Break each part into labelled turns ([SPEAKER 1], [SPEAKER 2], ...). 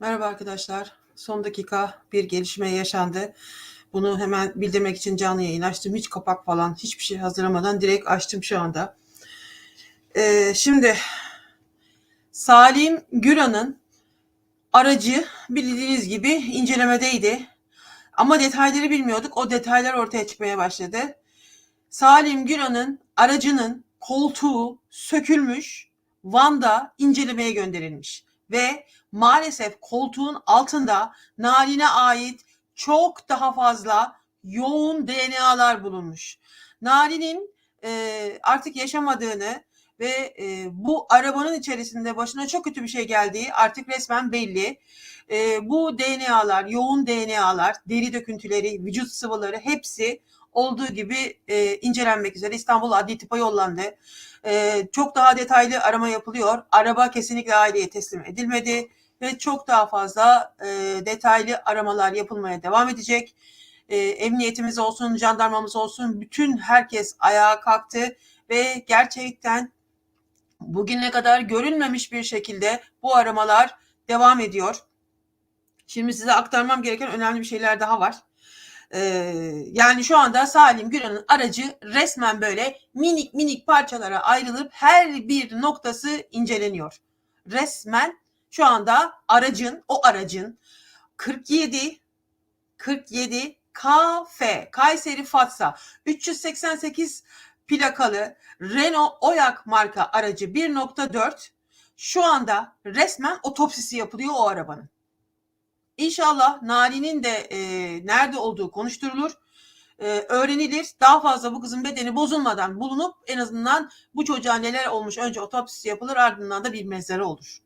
[SPEAKER 1] Merhaba arkadaşlar. Son dakika bir gelişme yaşandı. Bunu hemen bildirmek için canlı yayın açtım. Hiç kapak falan hiçbir şey hazırlamadan direkt açtım şu anda. Ee, şimdi Salim Güran'ın aracı bildiğiniz gibi incelemedeydi. Ama detayları bilmiyorduk. O detaylar ortaya çıkmaya başladı. Salim Güran'ın aracının koltuğu sökülmüş. Van'da incelemeye gönderilmiş. Ve maalesef koltuğun altında Narin'e ait çok daha fazla yoğun DNA'lar bulunmuş. Narin'in e, artık yaşamadığını ve e, bu arabanın içerisinde başına çok kötü bir şey geldiği artık resmen belli. E, bu DNA'lar, yoğun DNA'lar, deri döküntüleri, vücut sıvıları hepsi olduğu gibi e, incelenmek üzere İstanbul Adli Tıp'a yollandı. E, çok daha detaylı arama yapılıyor. Araba kesinlikle aileye teslim edilmedi ve çok daha fazla e, detaylı aramalar yapılmaya devam edecek. E, emniyetimiz olsun, jandarmamız olsun bütün herkes ayağa kalktı ve gerçekten bugüne kadar görülmemiş bir şekilde bu aramalar devam ediyor. Şimdi size aktarmam gereken önemli bir şeyler daha var. Yani şu anda Salim Güran'ın aracı resmen böyle minik minik parçalara ayrılıp her bir noktası inceleniyor. Resmen şu anda aracın, o aracın 47 47 KF Kayseri Fatsa 388 plakalı Renault Oyak marka aracı 1.4 şu anda resmen otopsisi yapılıyor o arabanın. İnşallah Nali'nin de e, nerede olduğu konuşturulur, e, öğrenilir. Daha fazla bu kızın bedeni bozulmadan bulunup en azından bu çocuğa neler olmuş önce otopsisi yapılır ardından da bir mezarı olur.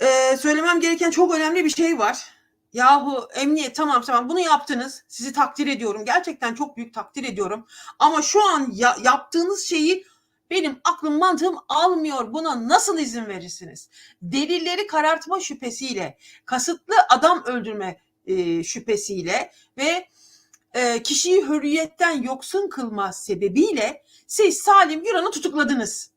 [SPEAKER 1] E, söylemem gereken çok önemli bir şey var. Yahu emniyet tamam tamam bunu yaptınız. Sizi takdir ediyorum. Gerçekten çok büyük takdir ediyorum. Ama şu an ya, yaptığınız şeyi benim aklım mantığım almıyor. Buna nasıl izin verirsiniz? Delilleri karartma şüphesiyle, kasıtlı adam öldürme e, şüphesiyle ve e, kişiyi hürriyetten yoksun kılma sebebiyle siz Salim Güran'ı tutukladınız.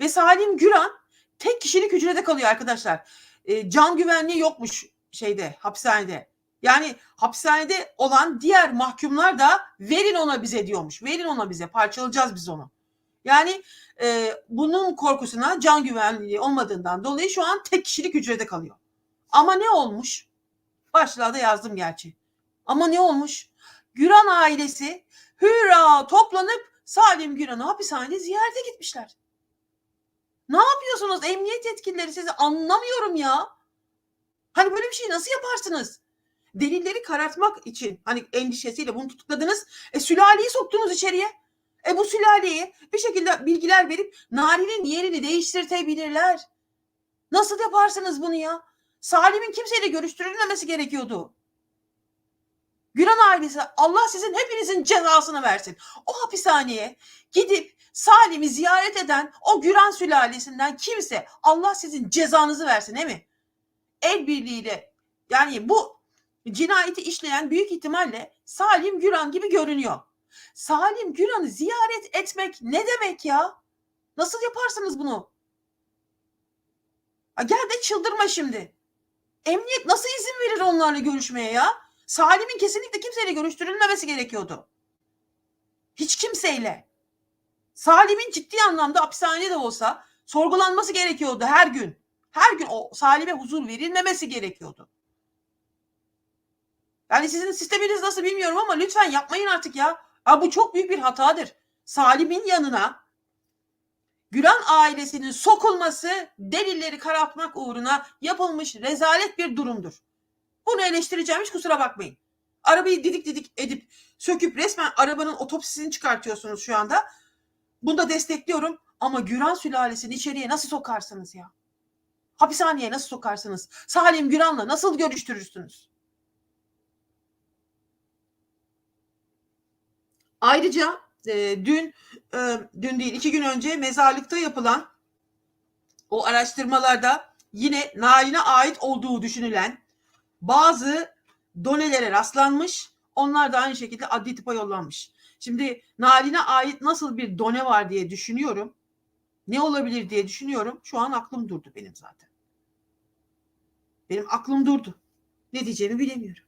[SPEAKER 1] Ve Salim Güran tek kişilik hücrede kalıyor arkadaşlar. E, can güvenliği yokmuş şeyde hapishanede. Yani hapishanede olan diğer mahkumlar da verin ona bize diyormuş. Verin ona bize parçalayacağız biz onu. Yani e, bunun korkusuna can güvenliği olmadığından dolayı şu an tek kişilik hücrede kalıyor. Ama ne olmuş? Başlığa da yazdım gerçi. Ama ne olmuş? Güran ailesi hürra toplanıp Salim Güran'ı hapishanede ziyarete gitmişler. Ne yapıyorsunuz emniyet yetkilileri sizi anlamıyorum ya. Hani böyle bir şey nasıl yaparsınız? Delilleri karartmak için hani endişesiyle bunu tutukladınız. E sülaleyi soktunuz içeriye. E bu sülaleyi bir şekilde bilgiler verip Nari'nin yerini değiştirtebilirler. Nasıl yaparsınız bunu ya? Salim'in kimseyle görüştürülmemesi gerekiyordu. Güran ailesi Allah sizin hepinizin cezasını versin. O hapishaneye gidip Salim'i ziyaret eden o Güran sülalesinden kimse Allah sizin cezanızı versin değil mi? El birliğiyle yani bu cinayeti işleyen büyük ihtimalle Salim Güran gibi görünüyor. Salim Güran'ı ziyaret etmek ne demek ya? Nasıl yaparsınız bunu? Ha, gel de çıldırma şimdi. Emniyet nasıl izin verir onlarla görüşmeye ya? Salim'in kesinlikle kimseyle görüştürülmemesi gerekiyordu. Hiç kimseyle. Salim'in ciddi anlamda hapishanede de olsa sorgulanması gerekiyordu her gün. Her gün o Salim'e huzur verilmemesi gerekiyordu. Yani sizin sisteminiz nasıl bilmiyorum ama lütfen yapmayın artık ya. Ha, bu çok büyük bir hatadır. Salim'in yanına Gülen ailesinin sokulması delilleri karartmak uğruna yapılmış rezalet bir durumdur. Bunu eleştireceğim hiç kusura bakmayın. Arabayı didik didik edip söküp resmen arabanın otopsisini çıkartıyorsunuz şu anda. Bunu da destekliyorum ama Güran sülalesini içeriye nasıl sokarsınız ya? Hapishaneye nasıl sokarsınız? Salim Güran'la nasıl görüştürürsünüz? Ayrıca e, dün e, dün değil iki gün önce mezarlıkta yapılan o araştırmalarda yine Nalin'e ait olduğu düşünülen bazı donelere rastlanmış. Onlar da aynı şekilde adli tıpa yollanmış. Şimdi Nalin'e ait nasıl bir done var diye düşünüyorum. Ne olabilir diye düşünüyorum. Şu an aklım durdu benim zaten. Benim aklım durdu. Ne diyeceğimi bilemiyorum.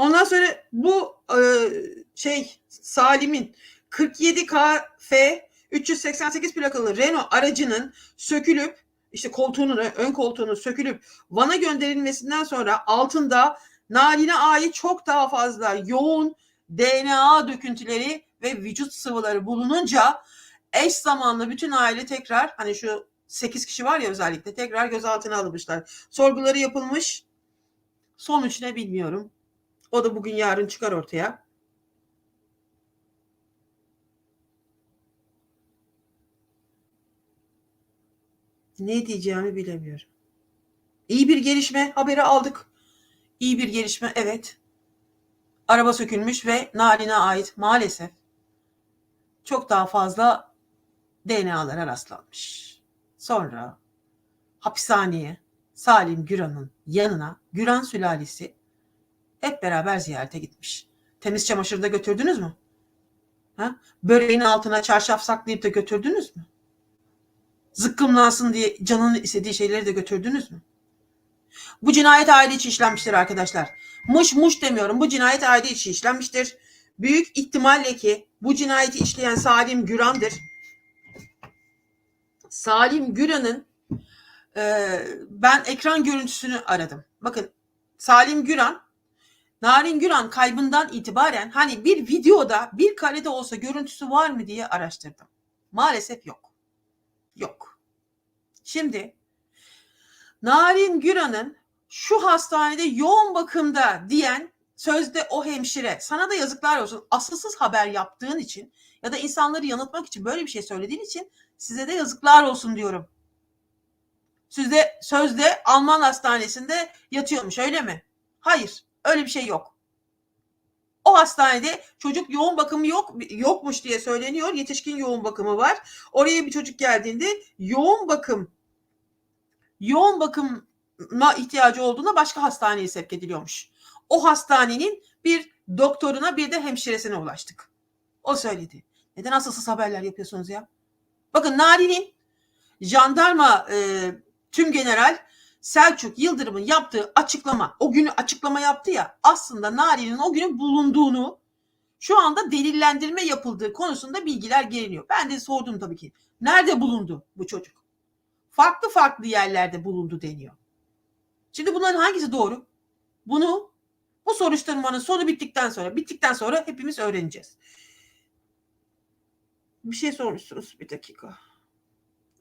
[SPEAKER 1] Ondan sonra bu e, şey Salim'in 47 KF 388 plakalı Renault aracının sökülüp işte koltuğunun ön koltuğunun sökülüp Van'a gönderilmesinden sonra altında Nalin'e ait çok daha fazla yoğun DNA döküntüleri ve vücut sıvıları bulununca eş zamanlı bütün aile tekrar hani şu 8 kişi var ya özellikle tekrar gözaltına alınmışlar. Sorguları yapılmış. Sonuç ne bilmiyorum. O da bugün yarın çıkar ortaya. Ne diyeceğimi bilemiyorum. İyi bir gelişme haberi aldık. İyi bir gelişme evet. Araba sökülmüş ve Narin'e ait maalesef çok daha fazla DNA'lara rastlanmış. Sonra hapishaneye Salim Güran'ın yanına Güran sülalesi hep beraber ziyarete gitmiş. Temiz çamaşırı da götürdünüz mü? Ha? Böreğin altına çarşaf saklayıp da götürdünüz mü? Zıkkımlansın diye canının istediği şeyleri de götürdünüz mü? Bu cinayet aile içi işlenmiştir arkadaşlar. Muş muş demiyorum. Bu cinayet aile içi işlenmiştir. Büyük ihtimalle ki bu cinayeti işleyen Salim Güran'dır. Salim Güran'ın e, ben ekran görüntüsünü aradım. Bakın Salim Güran Narin Güran kaybından itibaren hani bir videoda bir karede olsa görüntüsü var mı diye araştırdım. Maalesef yok. Yok. Şimdi Narin Güran'ın şu hastanede yoğun bakımda diyen sözde o hemşire sana da yazıklar olsun asılsız haber yaptığın için ya da insanları yanıltmak için böyle bir şey söylediğin için size de yazıklar olsun diyorum. Sizde sözde Alman hastanesinde yatıyormuş öyle mi? Hayır öyle bir şey yok. O hastanede çocuk yoğun bakımı yok yokmuş diye söyleniyor. Yetişkin yoğun bakımı var. Oraya bir çocuk geldiğinde yoğun bakım yoğun bakıma ihtiyacı olduğunda başka hastaneye sevk ediliyormuş. O hastanenin bir doktoruna bir de hemşiresine ulaştık. O söyledi. Neden asılsız haberler yapıyorsunuz ya? Bakın Nari'nin jandarma e, tüm general Selçuk Yıldırım'ın yaptığı açıklama, o günü açıklama yaptı ya aslında Nari'nin o günün bulunduğunu şu anda delillendirme yapıldığı konusunda bilgiler geliniyor. Ben de sordum tabii ki. Nerede bulundu bu çocuk? Farklı farklı yerlerde bulundu deniyor. Şimdi bunların hangisi doğru? Bunu bu soruşturmanın sonu bittikten sonra, bittikten sonra hepimiz öğreneceğiz. Bir şey sormuşsunuz bir dakika.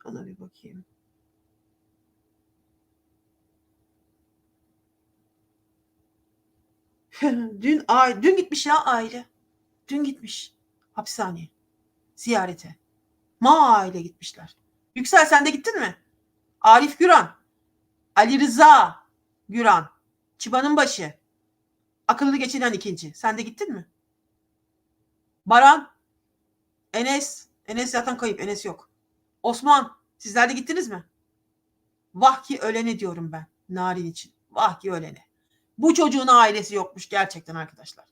[SPEAKER 1] Ona bir bakayım. dün ay dün gitmiş ya aile. Dün gitmiş hapishaneye ziyarete. Ma aile gitmişler. Yüksel sen de gittin mi? Arif Güran, Ali Rıza Güran, Çıbanın başı, akıllı geçinen ikinci. Sen de gittin mi? Baran, Enes, Enes zaten kayıp, Enes yok. Osman, sizler de gittiniz mi? Vah ki ölene diyorum ben, Narin için. Vah ki ölene. Bu çocuğun ailesi yokmuş gerçekten arkadaşlar.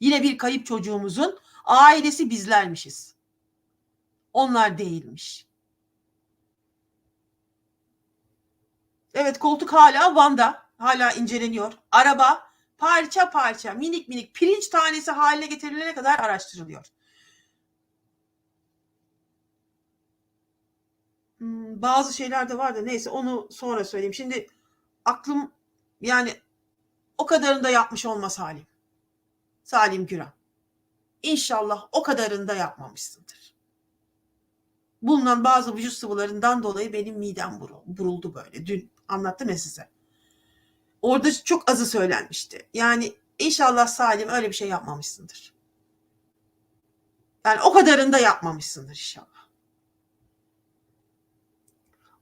[SPEAKER 1] Yine bir kayıp çocuğumuzun ailesi bizlermişiz. Onlar değilmiş. Evet koltuk hala Van'da. Hala inceleniyor. Araba parça parça minik minik pirinç tanesi haline getirilene kadar araştırılıyor. Hmm, bazı şeyler de vardı. Neyse onu sonra söyleyeyim. Şimdi aklım yani o kadarını da yapmış olmaz Salim. Salim Güran. İnşallah o kadarını da yapmamışsındır. Bulunan bazı vücut sıvılarından dolayı benim midem buruldu böyle. Dün anlattım ya size. Orada çok azı söylenmişti. Yani inşallah Salim öyle bir şey yapmamışsındır. Yani o kadarını da yapmamışsındır inşallah.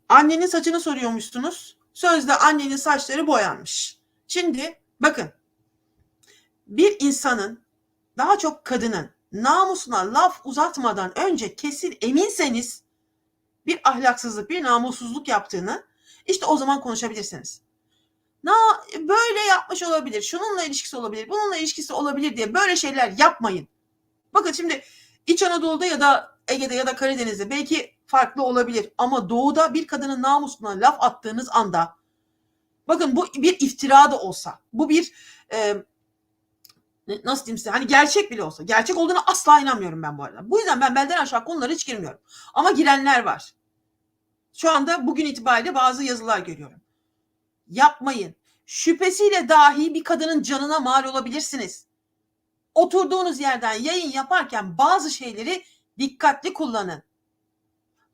[SPEAKER 1] Annenin saçını soruyormuşsunuz. Sözde annenin saçları boyanmış. Şimdi bakın bir insanın daha çok kadının namusuna laf uzatmadan önce kesin eminseniz bir ahlaksızlık, bir namussuzluk yaptığını işte o zaman konuşabilirsiniz. Na böyle yapmış olabilir, şununla ilişkisi olabilir, bununla ilişkisi olabilir diye böyle şeyler yapmayın. Bakın şimdi İç Anadolu'da ya da Ege'de ya da Karadeniz'de belki farklı olabilir ama doğuda bir kadının namusuna laf attığınız anda bakın bu bir iftira da olsa bu bir e, nasıl diyeyim size hani gerçek bile olsa gerçek olduğuna asla inanmıyorum ben bu arada. Bu yüzden ben belden aşağı konulara hiç girmiyorum. Ama girenler var. Şu anda bugün itibariyle bazı yazılar görüyorum. Yapmayın. Şüphesiyle dahi bir kadının canına mal olabilirsiniz. Oturduğunuz yerden yayın yaparken bazı şeyleri dikkatli kullanın.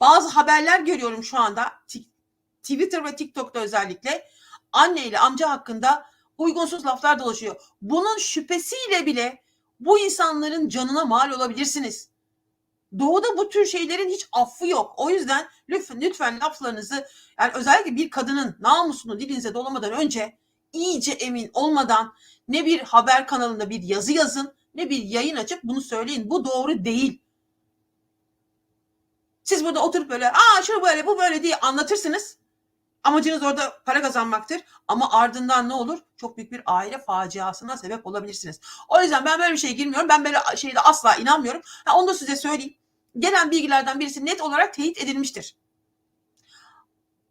[SPEAKER 1] Bazı haberler görüyorum şu anda Twitter ve TikTok'ta özellikle anne ile amca hakkında uygunsuz laflar dolaşıyor. Bunun şüphesiyle bile bu insanların canına mal olabilirsiniz. Doğuda bu tür şeylerin hiç affı yok. O yüzden lütfen, lütfen laflarınızı yani özellikle bir kadının namusunu dilinize dolamadan önce iyice emin olmadan ne bir haber kanalında bir yazı yazın ne bir yayın açıp bunu söyleyin. Bu doğru değil. Siz burada oturup böyle aa şu böyle bu böyle diye anlatırsınız. Amacınız orada para kazanmaktır. Ama ardından ne olur? Çok büyük bir aile faciasına sebep olabilirsiniz. O yüzden ben böyle bir şeye girmiyorum. Ben böyle şeyde asla inanmıyorum. Ha, onu da size söyleyeyim. Gelen bilgilerden birisi net olarak teyit edilmiştir.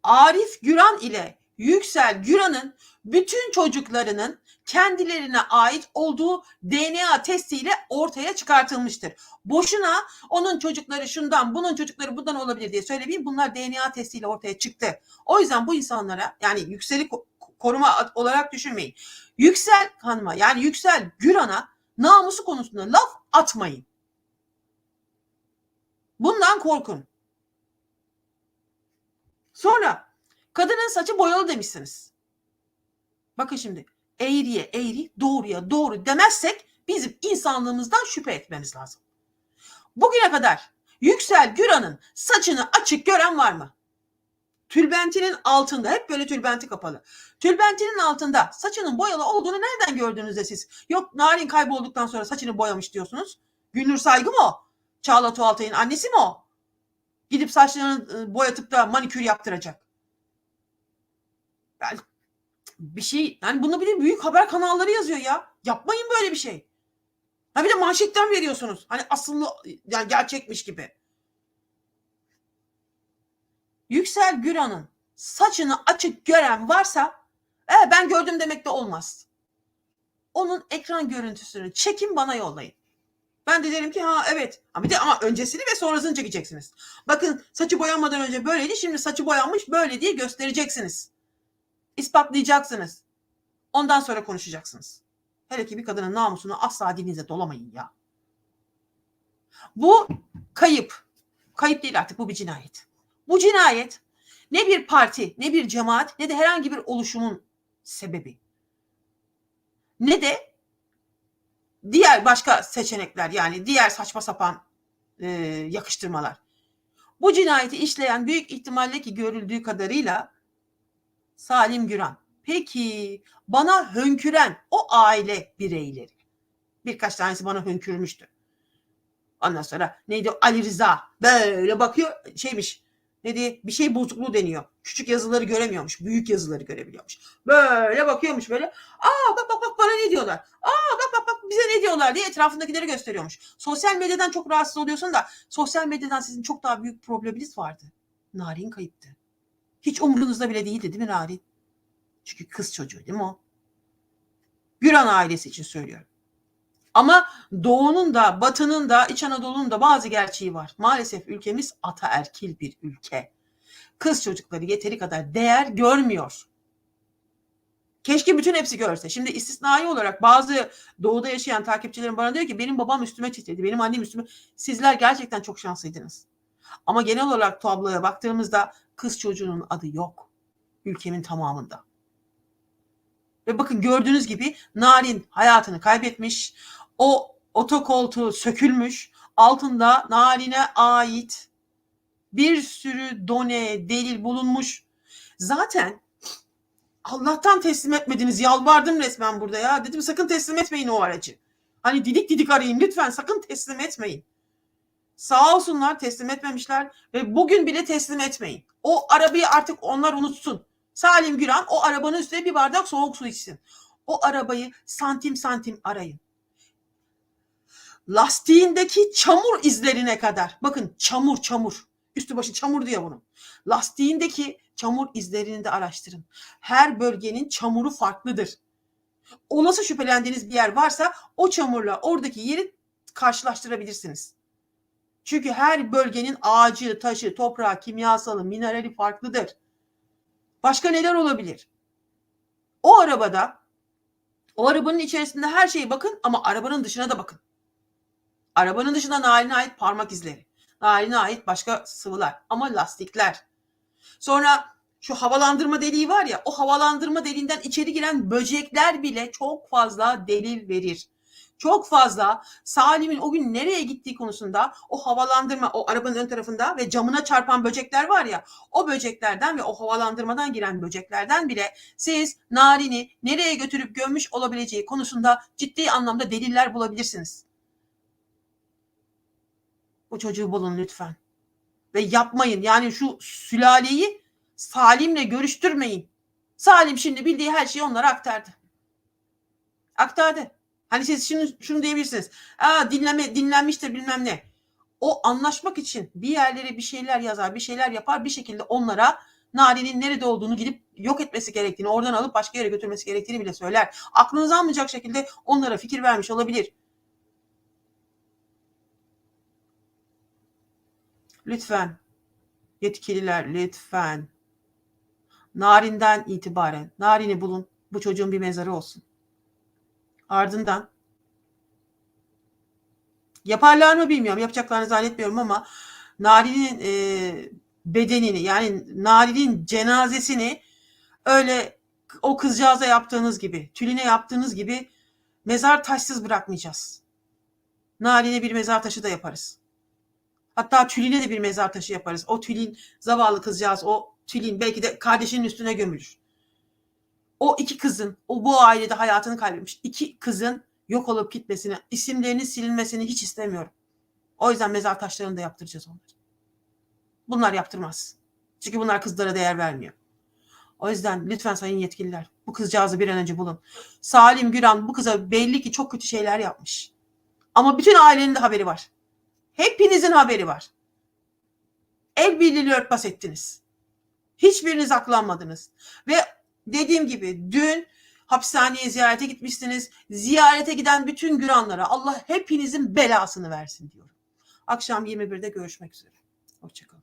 [SPEAKER 1] Arif Güran ile Yüksel Güran'ın bütün çocuklarının kendilerine ait olduğu DNA testiyle ortaya çıkartılmıştır. Boşuna onun çocukları şundan, bunun çocukları bundan olabilir diye söylemeyeyim. Bunlar DNA testiyle ortaya çıktı. O yüzden bu insanlara yani yükseli ko- koruma olarak düşünmeyin. Yüksel Hanım'a yani Yüksel Güran'a namusu konusunda laf atmayın. Bundan korkun. Sonra kadının saçı boyalı demişsiniz. Bakın şimdi eğriye eğri, doğruya doğru demezsek bizim insanlığımızdan şüphe etmemiz lazım. Bugüne kadar Yüksel Güran'ın saçını açık gören var mı? Tülbentinin altında hep böyle tülbenti kapalı. Tülbentinin altında saçının boyalı olduğunu nereden gördünüz de siz? Yok Narin kaybolduktan sonra saçını boyamış diyorsunuz. Gülnur Saygı mı o? Çağla Tuğaltay'ın annesi mi o? Gidip saçlarını e, boyatıp da manikür yaptıracak. Yani bir şey yani bunu bir büyük haber kanalları yazıyor ya. Yapmayın böyle bir şey. Ha bir de manşetten veriyorsunuz. Hani aslında yani gerçekmiş gibi. Yüksel Güran'ın saçını açık gören varsa e, ben gördüm demek de olmaz. Onun ekran görüntüsünü çekin bana yollayın. Ben de derim ki ha evet. Ama bir de ama öncesini ve sonrasını çekeceksiniz. Bakın saçı boyanmadan önce böyleydi. Şimdi saçı boyanmış böyle diye göstereceksiniz. İspatlayacaksınız. Ondan sonra konuşacaksınız. Hele ki bir kadının namusunu asla dilinize dolamayın ya. Bu kayıp. Kayıp değil artık bu bir cinayet. Bu cinayet ne bir parti, ne bir cemaat, ne de herhangi bir oluşumun sebebi. Ne de diğer başka seçenekler yani diğer saçma sapan e, yakıştırmalar. Bu cinayeti işleyen büyük ihtimalle ki görüldüğü kadarıyla Salim Güran. Peki bana hönküren o aile bireyleri. Birkaç tanesi bana hönkürmüştü. Ondan sonra neydi? Ali Rıza böyle bakıyor şeymiş. Ne diye bir şey bozukluğu deniyor. Küçük yazıları göremiyormuş. Büyük yazıları görebiliyormuş. Böyle bakıyormuş böyle. Aa bak bak bak bana ne diyorlar. Aa bak bak bak bize ne diyorlar diye etrafındakileri gösteriyormuş. Sosyal medyadan çok rahatsız oluyorsun da sosyal medyadan sizin çok daha büyük probleminiz vardı. Narin kayıptı. Hiç umurunuzda bile değildi değil mi Narin? Çünkü kız çocuğu değil mi o? Güran ailesi için söylüyorum. Ama Doğu'nun da Batı'nın da İç Anadolu'nun da bazı gerçeği var. Maalesef ülkemiz ataerkil bir ülke. Kız çocukları yeteri kadar değer görmüyor. Keşke bütün hepsi görse. Şimdi istisnai olarak bazı doğuda yaşayan takipçilerim bana diyor ki benim babam üstüme titredi, benim annem üstüme. Sizler gerçekten çok şanslıydınız. Ama genel olarak tabloya baktığımızda kız çocuğunun adı yok. Ülkemin tamamında. Ve bakın gördüğünüz gibi Narin hayatını kaybetmiş. O otokoltuğu sökülmüş. Altında Narin'e ait bir sürü done, delil bulunmuş. Zaten Allah'tan teslim etmediniz. Yalvardım resmen burada ya. Dedim sakın teslim etmeyin o aracı. Hani didik didik arayayım lütfen sakın teslim etmeyin. Sağ olsunlar teslim etmemişler ve bugün bile teslim etmeyin. O arabayı artık onlar unutsun. Salim Güran o arabanın üstüne bir bardak soğuk su içsin. O arabayı santim santim arayın. lastiğindeki çamur izlerine kadar. Bakın çamur çamur. Üstü başı çamur diye bunun. Lastiğindeki çamur izlerini de araştırın. Her bölgenin çamuru farklıdır. Olası şüphelendiğiniz bir yer varsa o çamurla oradaki yeri karşılaştırabilirsiniz. Çünkü her bölgenin ağacı, taşı, toprağı, kimyasalı, minerali farklıdır. Başka neler olabilir? O arabada, o arabanın içerisinde her şeye bakın ama arabanın dışına da bakın. Arabanın dışında Narin'e ait parmak izleri. Narin'e ait başka sıvılar ama lastikler. Sonra şu havalandırma deliği var ya o havalandırma deliğinden içeri giren böcekler bile çok fazla delil verir. Çok fazla Salim'in o gün nereye gittiği konusunda o havalandırma o arabanın ön tarafında ve camına çarpan böcekler var ya o böceklerden ve o havalandırmadan giren böceklerden bile siz Narin'i nereye götürüp gömmüş olabileceği konusunda ciddi anlamda deliller bulabilirsiniz. Bu çocuğu bulun lütfen. Ve yapmayın. Yani şu sülaleyi Salim'le görüştürmeyin. Salim şimdi bildiği her şeyi onlara aktardı. Aktardı. Hani siz şunu, şunu diyebilirsiniz. Aa, dinleme, dinlenmiştir bilmem ne. O anlaşmak için bir yerlere bir şeyler yazar, bir şeyler yapar. Bir şekilde onlara Nari'nin nerede olduğunu gidip yok etmesi gerektiğini, oradan alıp başka yere götürmesi gerektiğini bile söyler. Aklınıza almayacak şekilde onlara fikir vermiş olabilir. Lütfen yetkililer lütfen Narin'den itibaren Narin'i bulun. Bu çocuğun bir mezarı olsun. Ardından yaparlar mı bilmiyorum. Yapacaklarını zannetmiyorum ama Nari'nin e, bedenini yani Nari'nin cenazesini öyle o kızcağıza yaptığınız gibi, Tülin'e yaptığınız gibi mezar taşsız bırakmayacağız. Narin'e bir mezar taşı da yaparız. Hatta Tülin'e de bir mezar taşı yaparız. O Tülin zavallı kızcağız o Tülin belki de kardeşinin üstüne gömülür. O iki kızın, o bu ailede hayatını kaybetmiş iki kızın yok olup gitmesini, isimlerinin silinmesini hiç istemiyorum. O yüzden mezar taşlarını da yaptıracağız onları. Bunlar yaptırmaz. Çünkü bunlar kızlara değer vermiyor. O yüzden lütfen sayın yetkililer bu kızcağızı bir an önce bulun. Salim Güran bu kıza belli ki çok kötü şeyler yapmış. Ama bütün ailenin de haberi var. Hepinizin haberi var. El birliğiyle örtbas ettiniz. Hiçbiriniz aklanmadınız. Ve dediğim gibi dün hapishaneye ziyarete gitmişsiniz. Ziyarete giden bütün güranlara Allah hepinizin belasını versin diyorum. Akşam 21'de görüşmek üzere. Hoşçakalın.